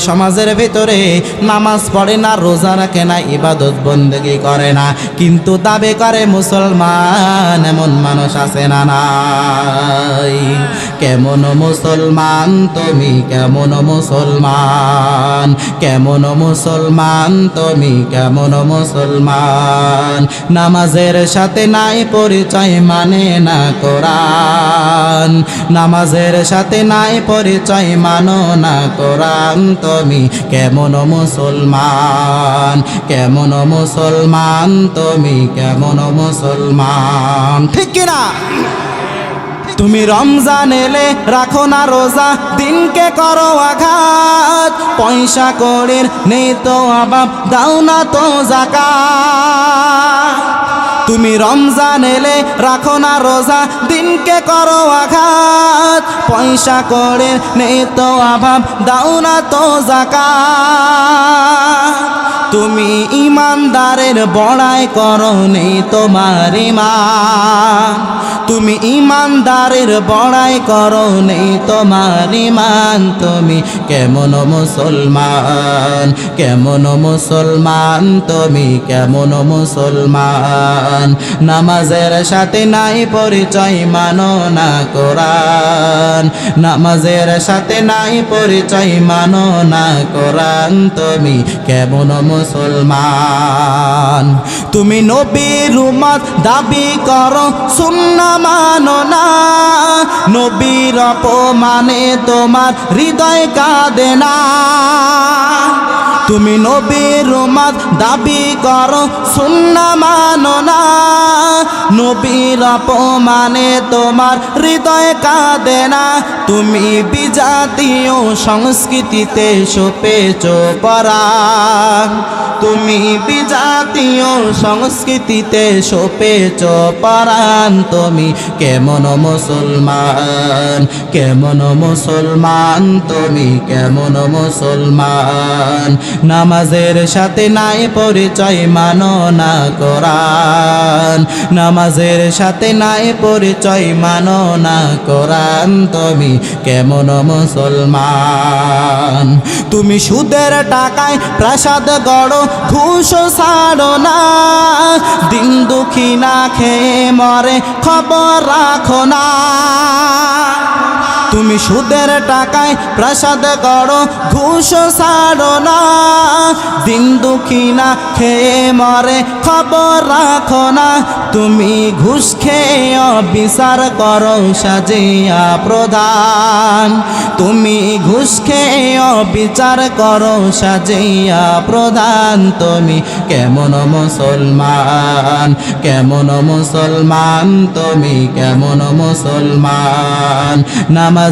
সমাজের ভিতরে নামাজ পড়ে না, রোজা রাখে না, ইবাদত বন্দেগি করে না। কিন্তু দাবি করে মুসলমান, এমন মানুষ আছে না নাই। কেমন মুসলমান তুমি, কেমন মুসলমান? কেমন মুসলমান তুমি, কেমন মুসলমান? নামাজের সাথে নাই পরিচয় মানে না কোরআন? নামাজের সাথে নাই পরিচয় মানো না কোরআন তুমি কেমন মুসলমান? কেমন মুসলমান তুমি? কেমন মুসলমান? ঠিক কিনা? তুমি রমজান এলে রাখো না রোজা, দিনকে করো আঘাত। পয়সা করির নেই তো অভাব, দাও না তো জাকা তুমি রমজান এলে রাখো না রোজা, দিনকে করো আঘাত। পয়সা করে নেই তো অভাব, দাও না তো জাকা তুমি ইমানদারের বড়াই করো নেই তোমার ইমান। তুমি ইমানদারের বড়াই করো নেই তোমার ইমান। তুমি কেমন মুসলমান কেমন মুসলমান। তুমি কেমন মুসলমান। নামাজের সাথে নাই পরিচয়, মানো না কোরআন। নামাজের সাথে নাই পরিচয়, মানো না কোরআন। তুমি কেমন মুসলমান। তুমি নবীর রুমত দাবি করো শূন্য মানো না। নবীর অপমানে তোমার হৃদয় কাঁদে না। তুমি নবীর উম্মত দাবি করো, সুন্না মানো না। নবীর অপমানে তোমার হৃদয় কাঁদে না। তুমি বিজাতীয় সংস্কৃতিতে সোপেছ পরাণ। তুমি বিজাতীয় সংস্কৃতিতে সোপেছ পরাণ তুমি। কেমন মুসলমান কেমন মুসলমান তুমি, কেমন মুসলমান। নামাজের সাথে নাই পরিচয়, মানো না কোরআন। নামাজের সাথে নাই পরিচয়, মানো না কোরআন তুমি, কেমন মুসলমান। তুমি সুদের টাকায় প্রাসাদ গড় ঘুষ ছাড়ো না। দিন দুঃখী না খেয়ে মরে খবর রাখো না। তুমি সুদের টাকায় প্রাসাদ করো ঘুষ ছাড়ো না। দিন দুঃখী না খেয়ে মরে, খবর রাখো না। তুমি ঘুষ খেয়ে বিচার করো, সাজিয়া প্রধান। তুমি ঘুষ খেয়ে বিচার করো, সাজিয়া প্রধান। তুমি কেমন মুসলমান কেমন মুসলমান? তুমি কেমন মুসলমান?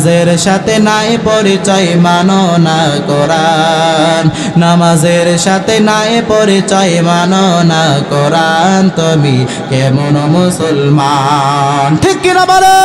নামাজের সাথে নাই পরিচয় মানো না কোরআন। নামাজের সাথে নাই পরিচয় মানো না কোরআন। তুমি কেমন মুসলমান? ঠিক কিনা বলে